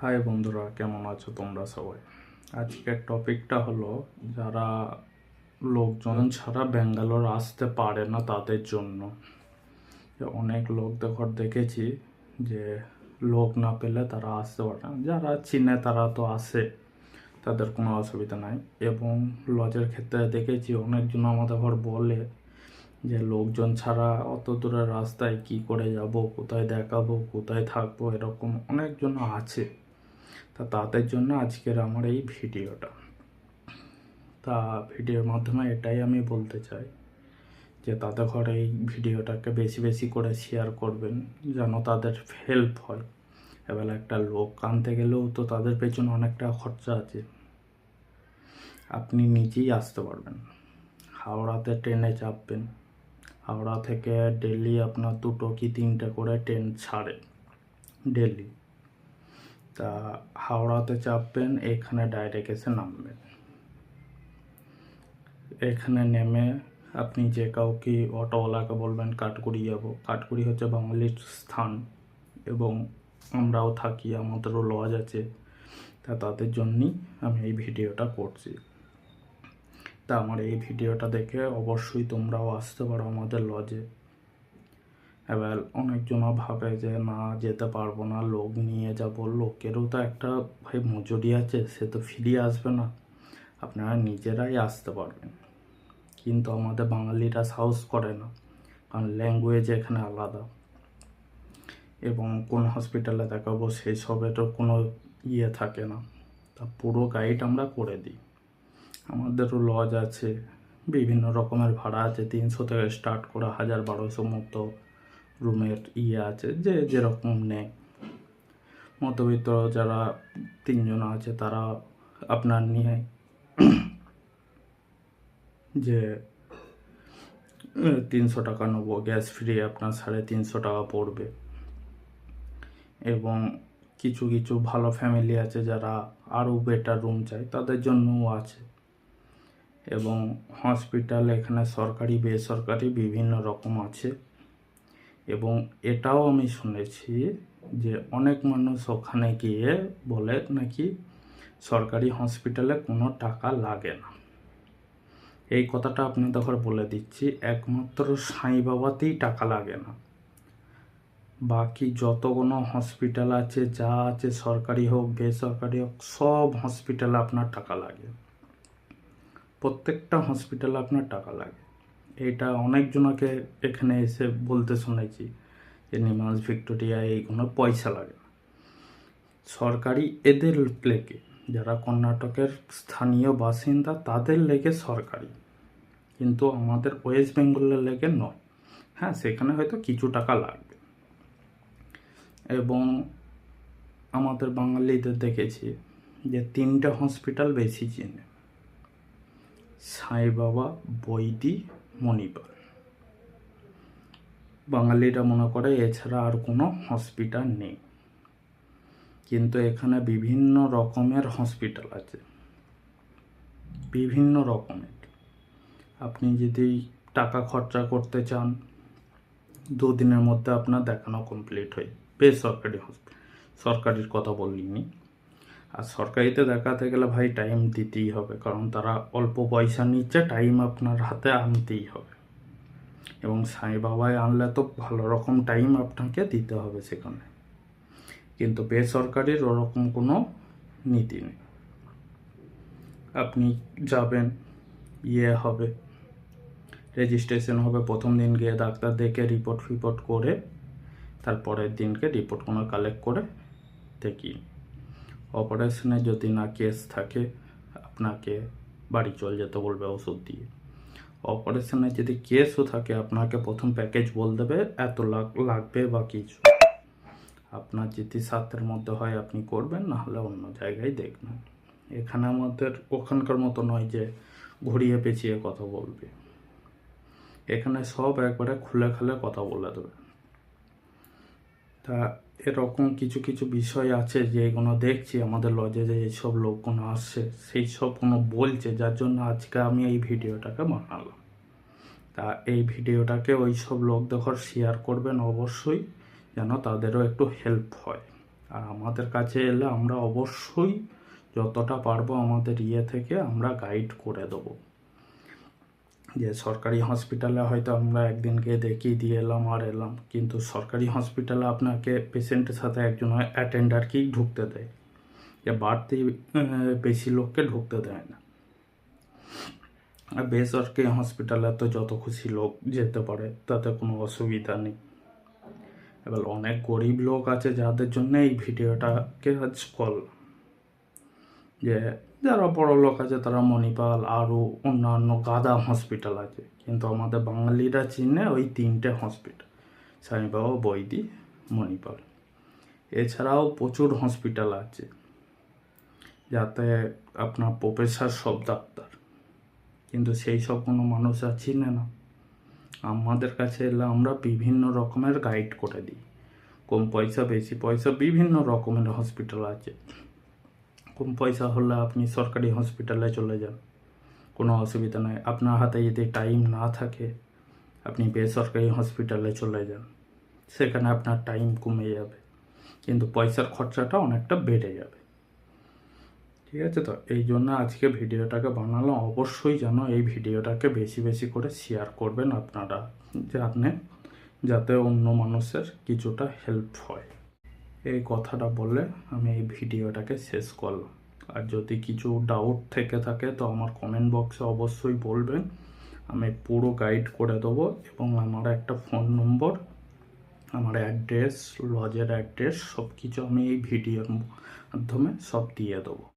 High বন্ধুরা, কেমন আছো তোমরা সবাই? আজকের টপিকটা হলো, যারা লোকজন ছাড়া ব্যাঙ্গালোর আসতে পারে না তাদের জন্য। অনেক লোক দেখর দেখেছি যে লোক না পেলে তারা আসতে পারে না। যারা চিনে তারা তো আসে, তাদের কোনো অসুবিধা নাই। এবং লজের ক্ষেত্রে দেখেছি, অনেকজন আমাদের ঘর বলে যে লোকজন ছাড়া অত দূরের রাস্তায় কি করে যাব, কোথায় দেখাবো, কোথায় থাকব, এরকম অনেকজন আছে। তা তাদের জন্য আজকের আমার এই ভিডিওটা। তা ভিডিওর মাধ্যমে এটাই আমি বলতে চাই যে তাদের ঘরে এই ভিডিওটাকে বেশি বেশি করে শেয়ার করবেন যেন তাদের হেল্প হয়। এবার একটা লোক আনতে গেলেও তো তাদের পেছনে অনেকটা খরচা আছে। আপনি নিজেই আসতে পারবেন। হাওড়াতে ট্রেনে চাপবেন। হাওড়া থেকে ডেলি আপনার দুটো কি তিনটে করে ট্রেন ছাড়ে। ডেলি তা হাওড়াতে চাপবেন, এখানে ডাইরেক্ট এসে নামবেন। এখানে নেমে আপনি যে কাউকে অটোওয়ালাকে বলবেন, কাঠগুড়ি যাব। কাঠগুড়ি হচ্ছে বাঙালির স্থান এবং আমরাও থাকি, আমাদেরও লজ আছে। তা তাদের জন্যই আমি এই ভিডিওটা করছি। তা আমার এই ভিডিওটা দেখে অবশ্যই তোমরাও আসতে পারো আমাদের লজে। এবার অনেকজন ভাবে যে, না, যেতে পারব না, লোক নিয়ে যাব। লোকেরও তো একটা ভাই মজুরি আছে, সে তো ফিরিয়ে আসবে না। আপনারা নিজেরাই আসতে পারবেন। কিন্তু আমাদের বাঙালিরা সাহস করে না, কারণ ল্যাঙ্গুয়েজ এখানে আলাদা। এবং কোন হসপিটালে দেখাবো, সেই সবেরও কোনো ইয়ে থাকে না। তা পুরো গাইড আমরা করে দিই। আমাদেরও লজ আছে, বিভিন্ন রকমের ভাড়া আছে, তিনশো থেকে স্টার্ট করে হাজার বারোশো মতো। রুমের ইয়ে আছে, যে যেরকম নেয় মধ্যবিত্ত যারা তিনজন আছে, তারা আপনার নিয়ে যে তিনশো টাকা নেব, গ্যাস ফ্রি, আপনার সাড়ে তিনশো টাকা পড়বে। এবং কিছু কিছু ভালো ফ্যামিলি আছে যারা আরও বেটার রুম চায়, তাদের জন্যও আছে। এবং হসপিটাল এখানে সরকারি, বেসরকারি বিভিন্ন রকম আছে। এবং এটাও আমি শুনেছি যে অনেক মানুষ ওখানে গিয়ে বলে নাকি সরকারি হসপিটালে কোনো টাকা লাগে না। এই কথাটা আপনাদের ঘর বলে দিচ্ছি, একমাত্র সাই বাবাতেই টাকা লাগে না। বাকি যত কোনো হসপিটাল আছে, যা আছে, সরকারি হোক, বেসরকারি হোক, সব হসপিটালে আপনার টাকা লাগে। প্রত্যেকটা হসপিটালে আপনার টাকা লাগে। এটা অনেকজনকে এখানে এসে বলতে শুনেছি যে নিমাস ভিক্টোরিয়া এইগুলো পয়সা লাগে না। সরকারি এদের লেগে যারা কর্ণাটকের স্থানীয় বাসিন্দা, তাদের লেগে সরকারি। কিন্তু আমাদের ওয়েস্ট বেঙ্গলের লেগে নয়। হ্যাঁ সেখানে হয়তো কিছু টাকা লাগবে। এবং আমাদের বাঙালিদের দেখেছি যে তিনটা হসপিটাল বেশি চিনে। সাই বাবা বৈদি মণিপাল বাঙালিরা মনে করে, এছাড়া আর কোনো হসপিটাল নেই। কিন্তু এখানে বিভিন্ন রকমের হসপিটাল আছে। বিভিন্ন রকমের। আপনি যদি টাকা খরচা করতে চান, দুদিনের মধ্যে আপনার দেখানো কমপ্লিট হয় বেসরকারি হসপিটাল সরকারির কথা বলিনি আর সরকারিতে দেখাতে গেলে ভাই টাইম দিতেই হবে, কারণ তারা অল্প পয়সা নিচ্ছে টাইম আপনার হাতে আনতেই হবে। এবং সাই বাবায় আনলে তো ভালো রকম টাইম আপনাকে দিতে হবে সেখানে। কিন্তু বেসরকারির ওরকম কোনো নীতি নেই। আপনি যাবেন ইয়ে হবে রেজিস্ট্রেশন হবে, প্রথম দিন গিয়ে ডাক্তার দেখে রিপোর্ট ফিপোর্ট করে, তারপরের দিনকে রিপোর্ট কোনো কালেক্ট করে দেখি অপারেশনে যদি না কেস থাকে, আপনাকে বাড়ি চল যেতে বলবে ওষুধ দিয়ে। অপারেশনে যদি কেসও থাকে, আপনাকে প্রথম প্যাকেজ বল দেবে, এত লাখ লাগবে বা কিছু। আপনার যদি সাতের মধ্যে হয়, আপনি করবেন, না হলে অন্য জায়গায় দেখবেন। এখানে আমাদের, ওখানকার মতো নয় যে ঘুরিয়ে পেঁচিয়ে কথা বলবে। এখানে সব একবারে খুলে খুলে কথা বলে দেবে। তা এরকম কিছু কিছু বিষয় আছে যেগুলো দেখছি আমাদের লজে যে এইসব লোকগুলো আসছে, সেই সবগুলো বলছে, যার জন্য আজকে আমি এই ভিডিওটাকে বানালাম। তা এই ভিডিওটাকে ওই সব লোক দেখর শেয়ার করবেন অবশ্যই, যেন তাদেরও একটু হেল্প হয়। আর আমাদের কাছে এলে আমরা অবশ্যই যতটা পারব আমাদের ইয়ে থেকে আমরা গাইড করে দেবো। যে সরকারি হসপিটালে হয়তো আমরা একদিন গিয়ে দেখিয়ে দিয়ে এলাম আর এলাম। কিন্তু সরকারি হসপিটালে আপনাকে পেশেন্টের সাথে একজন অ্যাটেন্ডারকেই ঢুকতে দেয়? যে বাড়তি বেশি লোককে ঢুকতে দেয় না। আর বেসরকারি হসপিটালে তো যত খুশি লোক যেতে পারে, তাতে কোনো অসুবিধা নেই। এবার অনেক গরিব লোক আছে যাদের জন্য এই ভিডিওটাকে আজ কল যে যারা বড় লোক আছে, তারা মণিপাল আরও অন্যান্য গাদা হসপিটাল আছে। কিন্তু আমাদের বাঙালিরা চিনে ওই তিনটে হসপিটাল স্বামীবাবা, বৈদি, মণিপাল। এছাড়াও প্রচুর হসপিটাল আছে, যাতে আপনার প্রফেসর সব ডাক্তার। কিন্তু সেই সব কোনো মানুষ আর চিনে না। আমাদের কাছে এলে আমরা বিভিন্ন রকমের গাইড করে দিই। কম পয়সা, বেশি পয়সা, বিভিন্ন রকমের হসপিটাল আছে। কম পয়সা হলে আপনি সরকারি হসপিটালে চলে যান। কোনো অসুবিধা নেই। আপনার হাতে যদি টাইম না থাকে, আপনি বেসরকারি হসপিটালে চলে যান। সেখানে আপনার টাইম কমে যাবে। কিন্তু পয়সার খরচাটা অনেকটা বেড়ে যাবে। ঠিক আছে তো? এই জন্য আজকে ভিডিওটাকে বানালাম অবশ্যই যেন এই ভিডিওটাকে বেশি বেশি করে শেয়ার করবেন আপনারা। জানেন যাতে অন্য মানুষের কিছুটা হেল্প হয়। এই কথাটা বলে আমি এই ভিডিওটাকে শেষ করলাম। আর যদি কিছু ডাউট থেকে থাকে তো আমার কমেন্ট বক্সে অবশ্যই বলবেন। আমি পুরো গাইড করে দেবো এবং আমার একটা ফোন নম্বর আমার অ্যাড্রেস লজের অ্যাড্রেস সব কিছু আমি এই ভিডিওর মাধ্যমে সব দিয়ে দেবো।